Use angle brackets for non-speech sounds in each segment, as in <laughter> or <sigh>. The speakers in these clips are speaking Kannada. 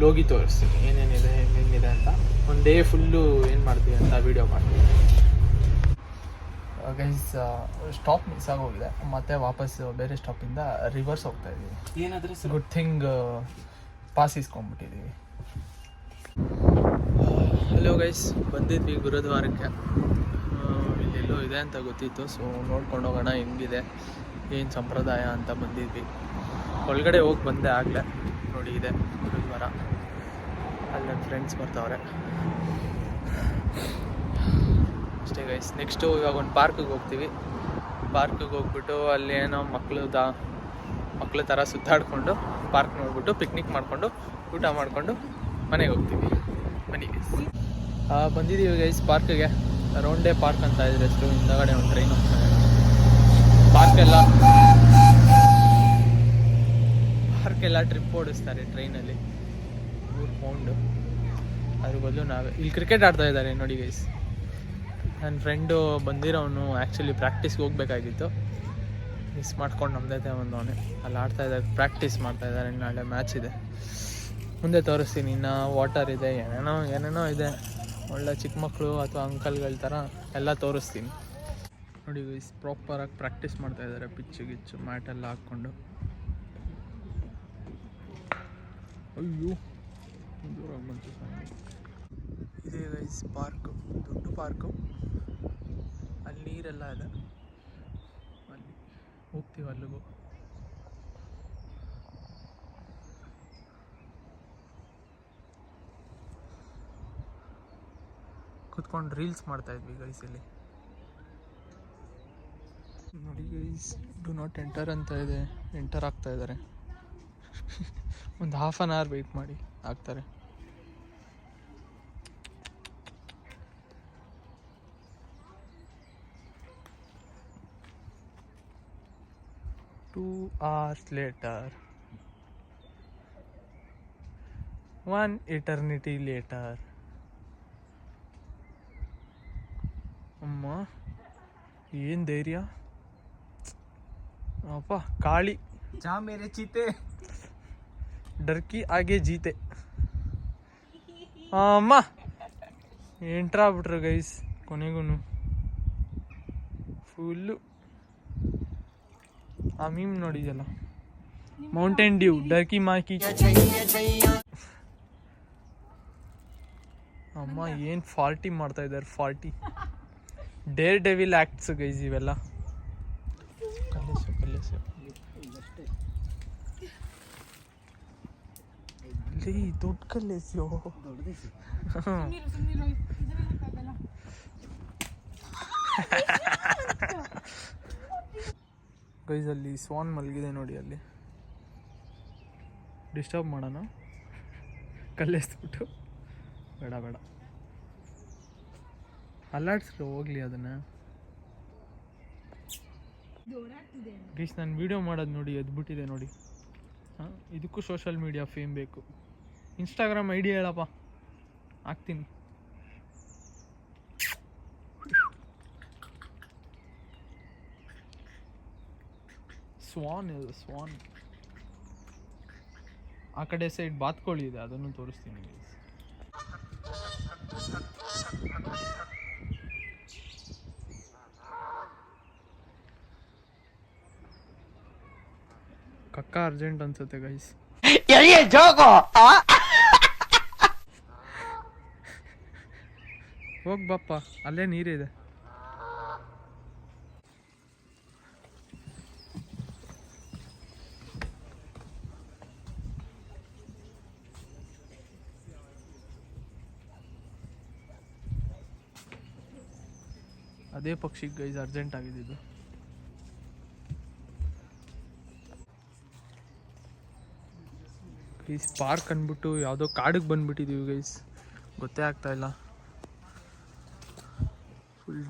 ಅಲ್ಲಿ ಹೋಗಿ ತೋರಿಸ್ತೀನಿ. ಏನೇನಿದೆ ಹೆಂಗೆಂಗಿದೆ ಅಂತ. ಒಂದು ಡೇ ಫುಲ್ಲು ಏನು ಮಾಡ್ತೀವಿ ಅಂತ ವಿಡಿಯೋ ಮಾಡ್ತೀವಿ. ಗೈಸ್ ಸ್ಟಾಪ್ ಮಿಸ್ ಆಗೋಗಿದೆ. ಮತ್ತೆ ವಾಪಸ್ ಬೇರೆ ಸ್ಟಾಪಿಂದ ರಿವರ್ಸ್ ಹೋಗ್ತಾ ಇದ್ದೀವಿ ಏನಾದ್ರೆ ಗುಡ್ ಥಿಂಗ್ ಪಾಸ್ ಇಸ್ಕೊಂಡ್ಬಿಟ್ಟಿದ್ದೀವಿ ಹಲೋ ಗೈಸ್ ಬಂದಿದ್ವಿ ಗುರುದ್ವಾರಕ್ಕೆ. ಆ, ಇಲ್ಲೆಲ್ಲೋ ಇದೆ ಅಂತ ಗೊತ್ತಿತ್ತು. ಸೊ ನೋಡ್ಕೊಂಡು ಹೋಗೋಣ ಹೆಂಗಿದೆ ಏನು ಸಂಪ್ರದಾಯ ಅಂತ ಬಂದಿದ್ವಿ. ಒಳಗಡೆ ಹೋಗಿ ಬಂದೆ ಆಗಲೇ. ನೋಡಿ ಇದೆ ಗುರುದ್ವಾರ. ಅಲ್ಲಿ ನನ್ನ ಫ್ರೆಂಡ್ಸ್ ಬರ್ತಾವ್ರೆ. ಅಷ್ಟೇ ಗೈಸ್ ನೆಕ್ಸ್ಟು ಇವಾಗ ಒಂದು ಪಾರ್ಕಿಗೆ ಹೋಗ್ತೀವಿ. ಪಾರ್ಕಿಗೆ ಹೋಗ್ಬಿಟ್ಟು ಅಲ್ಲಿ ಏನೋ ಮಕ್ಕಳು ದಾ, ಮಕ್ಳ ಥರ ಸುತ್ತಾಡಿಕೊಂಡು ಪಾರ್ಕ್ ನೋಡ್ಬಿಟ್ಟು ಪಿಕ್ನಿಕ್ ಮಾಡಿಕೊಂಡು ಊಟ ಮಾಡಿಕೊಂಡು ಮನೆಗೆ ಹೋಗ್ತೀವಿ. ಮನೆಗೆ ಬಂದಿದ್ದೀವಿ ಗೈಸ್ ಪಾರ್ಕಿಗೆ ರೌಂಡೇ ಪಾರ್ಕ್ ಅಂತ ಇದ್ರೆ ಹೆಸರು ಹಿಂದಗಡೆ ಒಂದು ಟ್ರೈನ್ ಪಾರ್ಕೆಲ್ಲ ಪಾರ್ಕೆಲ್ಲ ಟ್ರಿಪ್ ಓಡಿಸ್ತಾರೆ ಟ್ರೈನಲ್ಲಿ ಪೌಂಡು ಅದ್ರ ಬದಲು ನಾವೇ ಇಲ್ಲಿ ಕ್ರಿಕೆಟ್ ಆಡ್ತಾ ಇದ್ದಾರೆ ನೋಡಿ ಗೈಸ್ ನನ್ನ ಫ್ರೆಂಡು ಬಂದಿರೋನು ಆ್ಯಕ್ಚುಲಿ ಪ್ರಾಕ್ಟೀಸ್ಗೆ ಹೋಗ್ಬೇಕಾಗಿತ್ತು. ಮಿಸ್ ಮಾಡ್ಕೊಂಡು ನಮ್ದೈತೆ ಒಂದು ಅವನೇ. ಅಲ್ಲಿ ಆಡ್ತಾ ಇದ್ದಾರೆ ಪ್ರಾಕ್ಟೀಸ್ ಮಾಡ್ತಾ ಇದ್ದಾರೆ ನಾಳೆ ಮ್ಯಾಚ್ ಇದೆ. ಮುಂದೆ ತೋರಿಸ್ತೀನಿ, ಇನ್ನು ವಾಟರ್ ಇದೆ, ಏನೇನೋ ಏನೇನೋ ಇದೆ. ಒಳ್ಳೆ ಚಿಕ್ಕ ಮಕ್ಕಳು ಅಥವಾ ಅಂಕಲ್ಗಳ ಥರ ಎಲ್ಲ ತೋರಿಸ್ತೀನಿ. ನೋಡಿ ಗೈಸ್ ಪ್ರಾಪರಾಗಿ ಪ್ರಾಕ್ಟೀಸ್ ಮಾಡ್ತಾ ಇದ್ದಾರೆ, ಪಿಚ್ಚು ಗಿಚ್ಚು ಮ್ಯಾಟೆಲ್ಲ ಹಾಕ್ಕೊಂಡು. ಅಯ್ಯೋ. ದೂರಾಗಿ ಬಂತು ಇದೇ ಗೈಸ್ ಪಾರ್ಕು ದೊಡ್ಡ ಪಾರ್ಕು ಅಲ್ಲಿ ನೀರೆಲ್ಲ ಇದೆ. ಅಲ್ಲಿ ಹೋಗ್ತೀವಿ ಅಲ್ಲಿಗೂ. ಕುತ್ಕೊಂಡು ರೀಲ್ಸ್ ಮಾಡ್ತಾ ಇದ್ವಿ ಗೈಸ್ ಇಲ್ಲಿ. ನೋಡಿ ಗೈಸ್ ಡು ನಾಟ್ ಎಂಟರ್ ಅಂತ ಇದೆ. ಎಂಟರ್ ಆಗ್ತಾ ಇದ್ದಾರೆ. <laughs> ಒಂದು ಹಾಫ್ ಆನ್ ಅವರ್ ವೆಯ್ಟ್ ಮಾಡಿ. ಆಗ್ತಾರೆ two hours later one eternity later ಅಮ್ಮ ಏನು ಧೈರ್ಯ ಅಪ್ಪ ಕಾಳಿ ಜಾ ಮೇರೆ ಚೀತೆ ಡರ್ಕಿ ಆಗೆ ಜೀತೆ ಆ, ಅಮ್ಮ! ಎಂಟ್ರ್ ಆಗ್ಬಿಟ್ರು ಗೈಸ್ ಕೊನೆಗೂ ಫುಲ್ಲು ಆ ಮೀಮ್ ನೋಡಿದ್ಯಲ್ಲ? ಮೌಂಟೇನ್ ಡ್ಯೂ ಡರ್ಕಿ ಮಾಕಿ ಅಮ್ಮ ಏನು ಫಾಲ್ಟಿ ಮಾಡ್ತಾ ಇದ್ದಾರೆ faulty daredevil acts guys ಇವೆಲ್ಲ ಕಲ್ಲೆಸು ಕಲ್ಲೆಸು ಲೇ ದೊಡ್ಡ ಕಲ್ಲೆಸು ಗೈಸ್ ಅಲ್ಲಿ ಸ್ವಾನ್ ಮಲಗಿದೆ ನೋಡಿ ಅಲ್ಲಿ. ಡಿಸ್ಟರ್ಬ್ ಮಾಡೋಣ? ಕಲ್ಲೆಸ್ಬಿಟ್ಟು. ಬೇಡ ಬೇಡ. ಅಲ್ಲಾಡ್ಸ್ರಿ ಹೋಗ್ಲಿ ಅದನ್ನ. ಗೈಸ್ ನಾನು ವಿಡಿಯೋ ಮಾಡೋದು ನೋಡಿ ಎದ್ಬಿಟ್ಟಿದೆ ನೋಡಿ. ಹಾಂ, ಇದಕ್ಕೂ ಸೋಷಲ್ ಮೀಡಿಯಾ ಫೇಮ್ ಬೇಕು. ಇನ್ಸ್ಟಾಗ್ರಾಮ್ ಐ ಡಿ ಹೇಳಪ್ಪ. ಹಾಕ್ತೀನಿ. ಸ್ವಾನ್ ಇದು ಸ್ವಾನ್ ಆ ಕಡೆ ಸೈಡ್ ಬಾತ್ಕೋಳಿ ಇದೆ, ಅದನ್ನು ತೋರಿಸ್ತೀನಿ. ಕಕ್ಕ ಅರ್ಜೆಂಟ್ ಅನ್ಸುತ್ತೆ ಗೈಸ್ ಹೋಗ್ ಬಪ್ಪ ಅಲ್ಲೇ ನೀರಿದೆ. ಅದೇ ಪಕ್ಷಿಗೆ ಗೈಸ್ ಅರ್ಜೆಂಟ್ ಆಗಿದ್ದು ಗೈಸ್ ಪಾರ್ಕ್ ಅಂದ್ಬಿಟ್ಟು ಯಾವುದೋ ಕಾಡಿಗೆ ಬಂದ್ಬಿಟ್ಟಿದ್ದೀವಿ ಗೈಸ್ ಗೊತ್ತೇ ಆಗ್ತಾ ಇಲ್ಲ.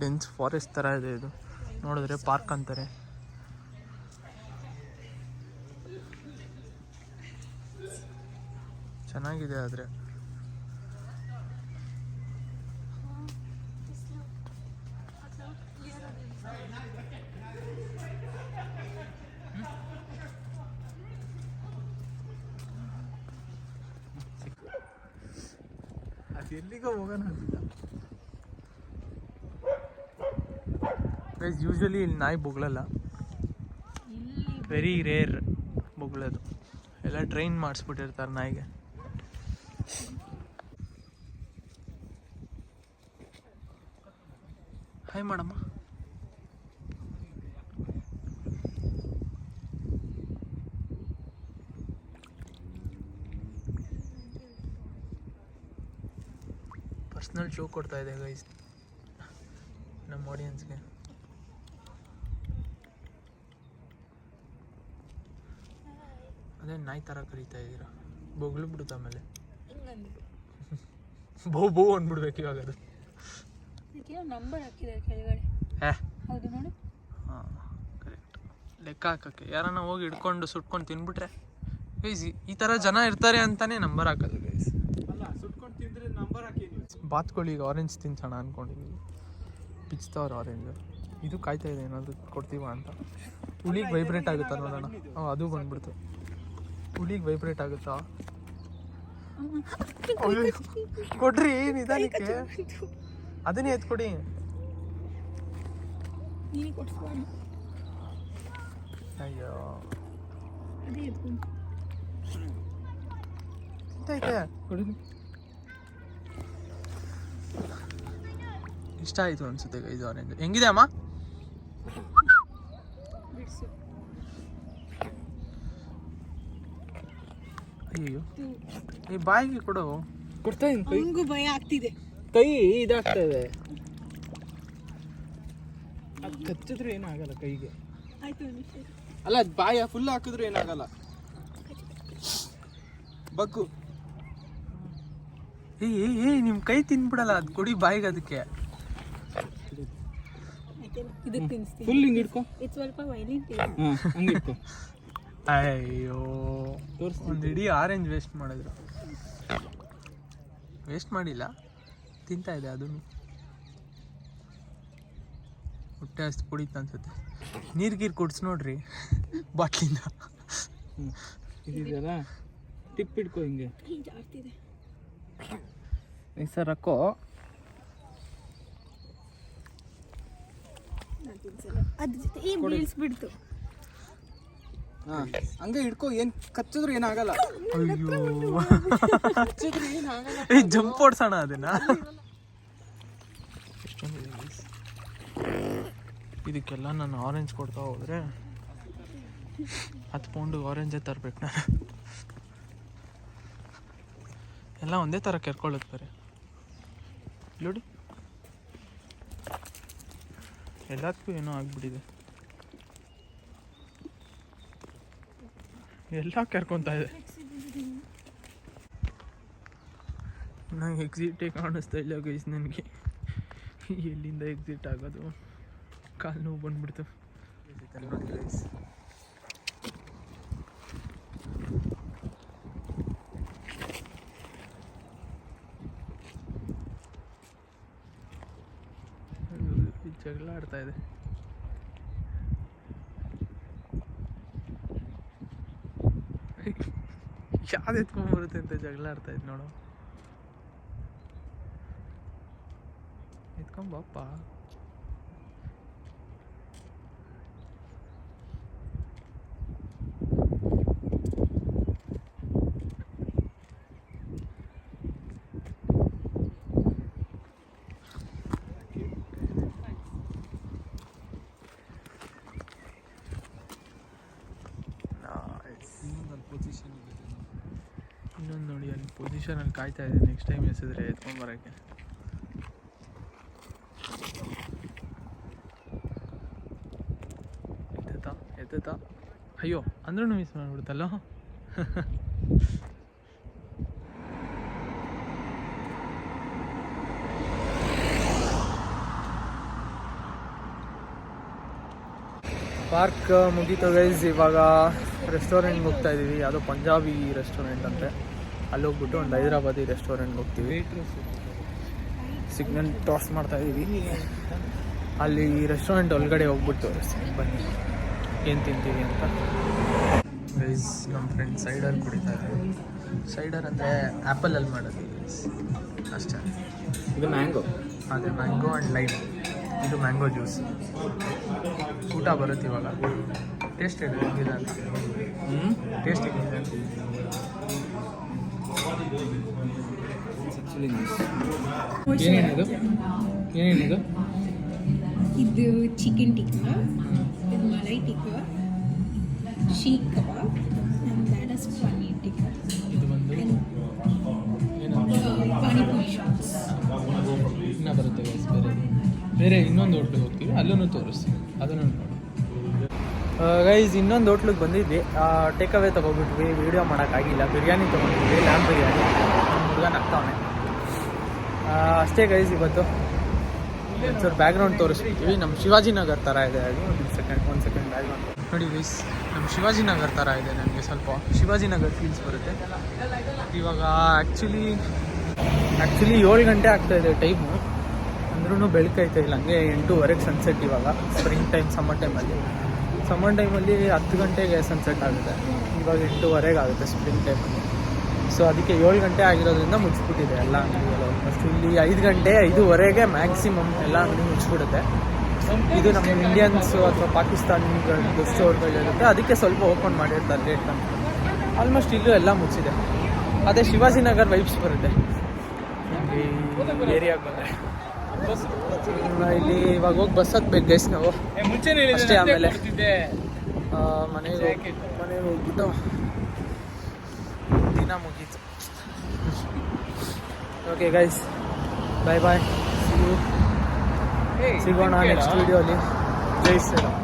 ಡೆನ್ಸ್ ಫಾರೆಸ್ಟ್ ಥರ ಇದೆ ಇದು. ನೋಡಿದ್ರೆ ಪಾರ್ಕ್ ಅಂತಾರೆ. ಚೆನ್ನಾಗಿದೆ ಆದರೆ. ಗೈಸ್ ಯೂಶ್ವಲಿ ಇಲ್ಲಿ ನಾಯಿ ಬೊಗಳಲ್ಲ. Very rare ಬೊಗಳದು. ಎಲ್ಲ ಟ್ರೈನ್ ಮಾಡಿಸ್ಬಿಟ್ಟಿರ್ತಾರೆ ನಾಯಿಗೆ. ಹಾಯ್ ಮಾಡಮ್ಮ ಪರ್ಸ್ನಲ್ ಶೋ ಕೊಡ್ತಾ ಇದೆ ಗೈಸ್ ನಮ್ಮ ಆಡಿಯನ್ಸ್ಗೆ ನಾಯಿ ಥರ ಕರೀತಾ ಇದ್ದೀರಾ ಬೊಗ್ಳು ಬಿಡುತ್ತೆ ಆಮೇಲೆ. <laughs> ಬೋ ಬೋ ಅಂದ್ಬಿಡ್ಬೇಕು ಇವಾಗ ಅದು. ನಂಬರ್ ಹಾಕಿದ್ದಾರೆ ಕೆಳಗಡೆ. ಹೌದು ನೋಡು. ಹಾಂ ಕರೆಕ್ಟ್ ಲೆಕ್ಕ ಹಾಕಕ್ಕೆ. ಯಾರನ್ನ ಹೋಗಿ ಹಿಡ್ಕೊಂಡು ಸುಟ್ಕೊಂಡು ತಿನ್ಬಿಟ್ರೆ ಗೈಸ್ ಈ ಥರ ಜನ ಇರ್ತಾರೆ ಅಂತಾನೆ ನಂಬರ್ ಹಾಕೋದು ಗೈಸ್ ಬಾತ್ಕೊಳ್ಳಿ ಸುಟ್ಕೊಂಡು ತಿಂದ್ರೆ ನಂಬರ್ ಹಾಕಿ ನೀವು. ಬಾತ್ಕೋಳಿಗೆ ಆರೆಂಜ್ ತಿನ್ಸೋಣ ಅನ್ಕೊಂಡಿದ್ದೀವಿ ಪಿಚ್ತವ್ರ ಆರೆಂಜ್ ಇದು ಕಾಯ್ತಾ ಇದೆ ಏನಾದ್ರು ಕೊಡ್ತೀವ ಅಂತ. ಹುಳಿಗೆ ವೈಬ್ರೇಟ್ ಆಗುತ್ತೆ ನೋಡೋಣ. ಅದು ಬಂದ್ಬಿಡ್ತು. ಹುಳಿಗೆ ವೈಬ್ರೇಟ್ ಆಗುತ್ತಾ? ಕೊಡ್ರಿ ನಿಧಾನಕ್ಕೆ. ಅದನ್ನೇ ಎತ್ಕೊಡಿ. ಕೊಡಿ ಅಯ್ಯೋ. ಇಷ್ಟ ಆಯ್ತು ಅನ್ಸುತ್ತೆ ಇದು ಆರೆಂಜ್ ಹೆಂಗಿದೆ ಅಮ್ಮ? ಅಯ್ಯೋ ಈ ಬಾಯಿಗೆ ಕೊಡು. ಕೊಡ್ತಾ ಇದ್ದೀನಿ ಭಯ ಆಗ್ತಿದೆ. ಕೈ ಇದಾಗ್ತಾ ಇದೆ ಅದು ಕಚ್ಚಿದ್ರೆ ಏನಾಗಲ್ಲ ಕೈಗೆ. ಆಯ್ತು. ಅಲ್ಲ ಅದ್ ಬಾಯ ಫುಲ್ ಹಾಕಿದ್ರು ಏನಾಗಲ್ಲ. ಬಗ್ಗು ಏ ಏ ಏ ನಿಮ್ಮ ಕೈ ತಿನ್ಬಿಡಲ್ಲ ಅದು ಕೊಡಿ ಬಾಯಿಗೆ ಅದಕ್ಕೆ. ಇದಕ್ಕೆ ತಿನ್ನಿಸ್ತೀನಿ. ಫುಲ್ ಹಿಂಗೆ ಇಟ್ಕೊ. ಇದು ಸ್ವಲ್ಪ ವೈಲೆಂಟ್ ಹ್ಞೂ ಹಾಂ ಹಂಗೆ ಹಿಡ್ಕೊ ಅಯ್ಯೋ. ಒಂದು ಇಡೀ ಆರೆಂಜ್ ವೇಸ್ಟ್ ಮಾಡಿದ್ರು. ವೇಸ್ಟ್ ಮಾಡಿಲ್ಲ ತಿಂತಾ ಇದೆ ಅದನ್ನು. ಹೊಟ್ಟೆ ಅಷ್ಟು ಕುಡಿತ ಅನ್ಸುತ್ತೆ. ನೀರು ಗೀರು ಕುಡ್ಸ್ ನೋಡ್ರಿ ಬಾಟ್ಲಿಂದ. ಇದೆಯಲ್ಲ ಟಿಪ್ ಇಟ್ಕೋ ಹಿಂಗೆ. ಸರ್ ಹಾಕೋ ನಾನು ತಿನ್ಸಲ್ಲ. ಜೊತೆ ಈ ಬೀಳ್ಸ್ಬಿಡ್ತು ಹಂಗೆ ಹಿಡ್ಕೋ, ಏನು ಕಚ್ಚಿದ್ರು ಏನಾಗಲ್ಲ ಅಯ್ಯೋ. ಏ, ಜಂಪ್ ಓಡ್ಸೋಣ ಅದನ್ನ. ಇದಕ್ಕೆಲ್ಲ ನಾನು ಆರೆಂಜ್ ಕೊಡ್ತಾ ಹೋದ್ರೆ ಹತ್ತು ಪೌಂಡ್ ಆರೆಂಜೇ ತರ್ಬೇಕು ನಾನು. ಎಲ್ಲ ಒಂದೇ ಥರ ಕೆರ್ಕೊಳ್ಳುತ್ತೆ ಬೇರೆ. ನೋಡಿ. ಎಲ್ಲದಕ್ಕೂ ಏನೋ ಆಗ್ಬಿಟ್ಟಿದೆ. ಎಲ್ಲ ಕೆರ್ಕೊತಾ ಇದೆ. ನಂಗೆ ಎಕ್ಸಿಟೇ ಕಾಣಿಸ್ತಾ ಇಲ್ಲ ಗೈಸ್ ನನಗೆ. ಎಲ್ಲಿಂದ ಎಕ್ಸಿಟ್ ಆಗೋದು? ಕಾಲು ನೋವು ಬಂದ್ಬಿಡ್ತು. ಜಗಳ ಆಡ್ತಾ ಇದೆ. ಯಾವ್ದು ಎತ್ಕೊಂಡ್ಬರುತ್ತೆ ಅಂತ ಜಗಳ ಆಡ್ತಾ ಇದ್ ನೋಡು. ಎತ್ಕೊಂಬಪ್ಪ ಇನ್ನೊಂದು ಪೊಸಿಷನ್ ಇದೆ ಇನ್ನೊಂದು ನೋಡಿ ಪೊಸಿಷನಲ್ಲಿ ಕಾಯ್ತಾ ಇದ್ದೀನಿ. ನೆಕ್ಸ್ಟ್ ಟೈಮ್ ಎಸಿದ್ರೆ ಎತ್ಕೊಂಬರೋಕ್ಕೆ ಎತ್ತುತ್ತಾ ಎತ್ತುತ್ತಾ ಅಯ್ಯೋ, ಅಂದ್ರೂ ಮಿಸ್ ಮಾಡ್ಬಿಡ್ತಲ್ಲ ಪಾರ್ಕ್ ಮುಗೀತು ಇವಾಗ ರೆಸ್ಟೋರೆಂಟ್ಗೆ ಹೋಗ್ತಾ ಇದ್ದೀವಿ ಯಾವುದೋ ಪಂಜಾಬಿ ರೆಸ್ಟೋರೆಂಟ್ ಅಂತೆ. ಅಲ್ಲಿ ಹೋಗ್ಬಿಟ್ಟು ಒಂದು ಹೈದ್ರಾಬಾದಿ ರೆಸ್ಟೋರೆಂಟ್ಗೆ ಹೋಗ್ತೀವಿ. ಸಿಗ್ನಲ್ ಟಾಸ್ ಮಾಡ್ತಾ ಇದ್ದೀವಿ ಅಲ್ಲಿ ರೆಸ್ಟೋರೆಂಟ್ ಒಳಗಡೆ ಹೋಗ್ಬಿಟ್ಟು ತೋರಿಸ್ತೀನಿ ಬನ್ನಿ. ಏನು ತಿಂತೀವಿ ಅಂತ. ಗೈಸ್ ನಮ್ಮ ಫ್ರೆಂಡ್ ಸೈಡರ್ ಕುಡಿತಾ ಇದ್ದೀವಿ ಸೈಡರ್ ಅಂದರೆ ಆ್ಯಪಲಲ್ಲಿ ಮಾಡೋದು ಅಷ್ಟೇ. ಇದು ಮ್ಯಾಂಗೋ ಅದೇ ಮ್ಯಾಂಗೋ ಆ್ಯಂಡ್ ಲೈಮ್ ಇದು ಮ್ಯಾಂಗೋ ಜ್ಯೂಸ್ ಊಟ ಬರುತ್ತೆ ಇವಾಗ. ಟೇಸ್ಟ್ ಹೇಳಿ ಹೇಗಿದೆ ಹ್ಞೂ ಟೇಸ್ಟ್ ಹೇಗಿದೆ ಏನೇನಿದು? ಏನೇನಿದು? ಇದು ಚಿಕನ್ ಟಿಕ್ಕಾ ಇದು malai tikka seekh kebab and that is paneer tikka ಇದು ಬಂದು ಪಾನಿಪುರಿ ಶಾಪ್ಸ್ ಇನ್ನೂ ಬರುತ್ತೆ ಬೇರೆ. ಬೇರೆ ಇನ್ನೊಂದು ಹೋಟ್ಲಿಗೆ ಹೋಗ್ತೀವಿ ಅಲ್ಲೂ ತೋರಿಸ್ತೀವಿ ಅದನ್ನು ನೋಡಿ. ಗೈಸ್ ಇನ್ನೊಂದು ಹೋಟ್ಲಿಗೆ ಬಂದಿದ್ವಿ. Take away ತೊಗೊಬಿಟ್ವಿ. ವೀಡಿಯೋ ಮಾಡೋಕ್ಕಾಗಿಲ್ಲ. ಬಿರಿಯಾನಿ ತೊಗೊಂಡಿದ್ವಿ. ಲ್ಯಾಮ್ ಬಿರಿಯಾನಿ ಹುಡುಗನ ಆಗ್ತಾವನೆ ಅಷ್ಟೇ ಗೈಸ್ ಇವತ್ತು. ಒಂಚೂರು ಬ್ಯಾಕ್ಗ್ರೌಂಡ್ ತೋರಿಸ್ಬಿಡ್ತೀವಿ. ನಮ್ಮ ಶಿವಾಜಿ ನಗರ್ ಥರ ಇದೆ. ಅದು ಒಂದು ಸೆಕೆಂಡ್ ಒಂದು ಸೆಕೆಂಡ್ ಬ್ಯಾಕ್ಗ್ರೌಂಡ್ ನೋಡಿ ಗೈಸ್ ನಮ್ಮ ಶಿವಾಜಿನಗರ್ ಥರ ಇದೆ ನನಗೆ ಸ್ವಲ್ಪ ಶಿವಾಜಿ ಶಿವಾಜಿನಗರ್ ಫೀಲ್ಸ್ ಬರುತ್ತೆ. ಇವಾಗ ಆ್ಯಕ್ಚುಲಿ ಆ್ಯಕ್ಚುಲಿ ಏಳು ಗಂಟೆ ಆಗ್ತಾ ಇದೆ ಟೈಮು ಅಂದ್ರೂ ಬೆಳಕೈತೆ ಇಲ್ಲ. ಹಂಗೆ ಎಂಟೂವರೆಗೆ ಸನ್ಸೆಟ್ ಇವಾಗ. ಸ್ಪ್ರಿಂಗ್ ಟೈಮ್ ಸಮ್ಮರ್ ಟೈಮಲ್ಲಿ ಸಮ್ಮರ್ ಟೈಮಲ್ಲಿ ಹತ್ತು ಗಂಟೆಗೆ ಸನ್ಸೆಟ್ ಆಗುತ್ತೆ. ಇವಾಗ ಎಂಟೂವರೆಗೆ ಆಗುತ್ತೆ ಸ್ಪ್ರಿಂಗ್ ಟೈಮಲ್ಲಿ ಸೊ ಅದಕ್ಕೆ ಏಳು ಗಂಟೆ ಆಗಿರೋದ್ರಿಂದ ಮುಚ್ಚಿಬಿಟ್ಟಿದೆ ಎಲ್ಲ ಅಂಗಡಿಗಳು. ಫಸ್ಟ್ ಇಲ್ಲಿ ಐದು ಗಂಟೆ, ಐದೂವರೆಗೆ ಮ್ಯಾಕ್ಸಿಮಮ್ ಎಲ್ಲ ಅಂಗಡಿ ಮುಚ್ಚಿಬಿಡುತ್ತೆ. ಇದು ನಮ್ಮ ಇಂಡಿಯನ್ಸು ಅಥವಾ ಪಾಕಿಸ್ತಾನಿಗಳದ್ದು ಸ್ಟೋರ್ಗಳಿರುತ್ತೆ ಅದಕ್ಕೆ ಸ್ವಲ್ಪ ಓಪನ್ ಮಾಡಿರ್ತಾರೆ ಲೇಟ್ ಅಂತ. ಆಲ್ಮೋಸ್ಟ್ ಇಲ್ಲೂ ಎಲ್ಲ ಮುಚ್ಚಿದೆ. ಅದೇ ಶಿವಾಜಿನಗರ್ ವೈಬ್ಸ್ ಬರುತ್ತೆ. ಏರಿಯಾಗೆ ಬಂದರೆ. ಇಲ್ಲಿ ಇವಾಗ ಹೋಗಿ ಬಸ್ ಹತ್ಬೇಕು ಗೈಸ್ ನಾವು. ಅಷ್ಟೇ ಆಮೇಲೆ. ಮನೆಗೆ ಮನೆಗೆ ಹೋಗ್ಬಿಟ್ಟು ದಿನ ಮುಗೀತು. ಓಕೆ ಗೈಸ್ ಬಾಯ್ ಬಾಯ್ ಸಿಗೋಣ ನೆಕ್ಸ್ಟ್ ವಿಡಿಯೋಲಿ ಜೈ ಶ್ರೀರಾಮ್